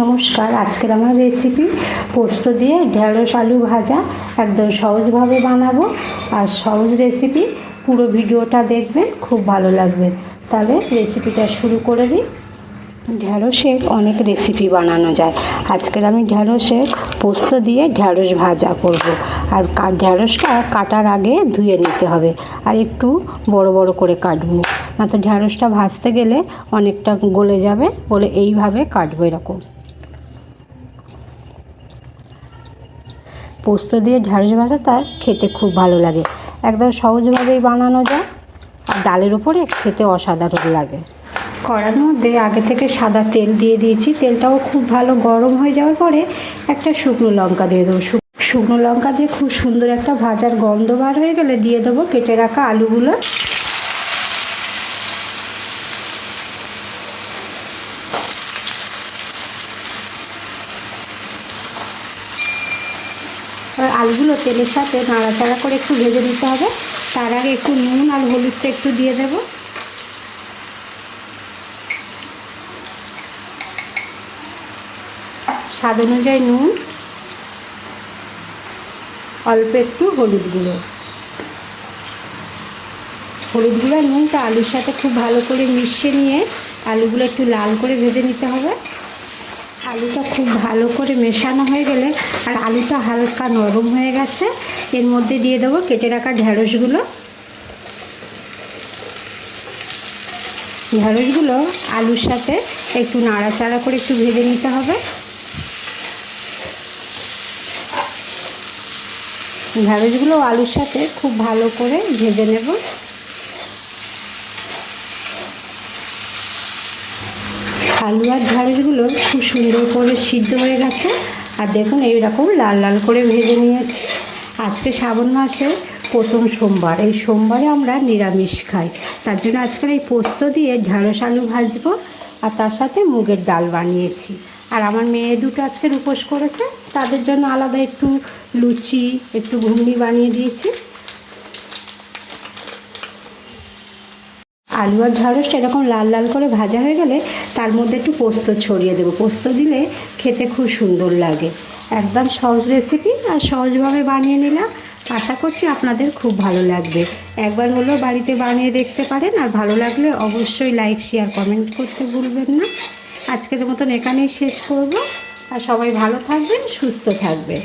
নমস্কার, আজকের আমার রেসিপি পোস্ত দিয়ে ঢেঁড়স আলু ভাজা, একদম সহজভাবে বানাবো। আর সহজ রেসিপি পুরো ভিডিওটা দেখবেন, খুব ভালো লাগবে। তাহলে রেসিপিটা শুরু করে দিই। ঢ্যাঁড়সের অনেক রেসিপি বানানো যায়। আজকের আমি ঢ্যাঁড়সের পোস্ত দিয়ে ঢ্যাঁড়স ভাজা করব। আর ঢ্যাঁড়সটা কাটার আগে ধুয়ে নিতে হবে। আর একটু বড় বড় করে কাটবো। না তো ঢ্যাঁড়সটা ভাজতে গেলে অনেকটা গলে যাবে বলে এইভাবে কাটবো এরকম। পোস্ত দিয়ে ঢ্যাঁড়স ভাজাটা খেতে খুব ভালো লাগে। একদম সহজভাবেই বানানো যায়, আর ডালের উপরে খেতে অসাধারণ লাগে। কড়ার মধ্যে আগে থেকে সাদা তেল দিয়ে দিয়েছি। তেলটাও খুব ভালো গরম হয়ে যাওয়ার পরে একটা শুকনো লঙ্কা দিয়ে দেবো। শুকনো লঙ্কা দিয়ে খুব সুন্দর একটা ভাজার গন্ধ বার হয়ে গেলে দিয়ে দেবো কেটে রাখা আলুগুলো। এবার আলুগুলো তেলের সাথে নাড়াচাড়া করে একটু ভেজে নিতে হবে। তার আগে একটু নুন আর হলুদটা একটু দিয়ে দেবো। স্বাদ অনুযায়ী নুন, অল্প একটু হলুদ গুঁড়ো। হলুদ গুঁড়ো নুনটা আলুর সাথে খুব ভালো করে মিশিয়ে নিয়ে আলুগুলো একটু লাল করে ভেজে নিতে হবে। আলুটা খুব ভালো করে মেশানো হয়ে গেলে আর আলুটা হালকা নরম হয়ে গেছে, এর মধ্যে দিয়ে দেবো কেটে রাখা ঢ্যাঁড়সগুলো ঢ্যাঁড়সগুলো আলুর সাথে একটু নাড়াচাড়া করে একটু ভেজে নিতে হবে। ঢ্যাঁড়সগুলো আলুর সাথে খুব ভালো করে ভেজে নেব। আলু আর ঢ্যাঁড়সগুলো খুব সুন্দর করে সিদ্ধ হয়ে গেছে। আর দেখুন, এইরকম লাল লাল করে ভেজে নিয়েছি। আজকে শ্রাবণ মাসের প্রথম সোমবার। এই সোমবারে আমরা নিরামিষ খাই। তার জন্য আজকের এই পোস্ত দিয়ে ঢ্যাঁড়স আলু ভাজবো আর তার সাথে মুগের ডাল বানিয়েছি। আর আমার মেয়ে দুটো আজকের উপোস করেছে। তাদের জন্য আলাদা একটু লুচি, একটু ঘুগনি বানিয়ে দিয়েছি। আলু আর ঢ্যাঁড়সটা এরকম লাল লাল করে ভাজা হয়ে গেলে তার মধ্যে একটু পোস্ত ছড়িয়ে দেবো। পোস্ত দিলে খেতে খুব সুন্দর লাগে। একদম সহজ রেসিপি আর সহজভাবে বানিয়ে নিলাম। আশা করছি আপনাদের খুব ভালো লাগবে। একবার হলেও বাড়িতে বানিয়ে দেখতে পারেন আর ভালো লাগলে অবশ্যই লাইক শেয়ার কমেন্ট করতে ভুলবেন না। আজকের মতন এখানেই শেষ করব। আর সবাই ভালো থাকবেন, সুস্থ থাকবেন।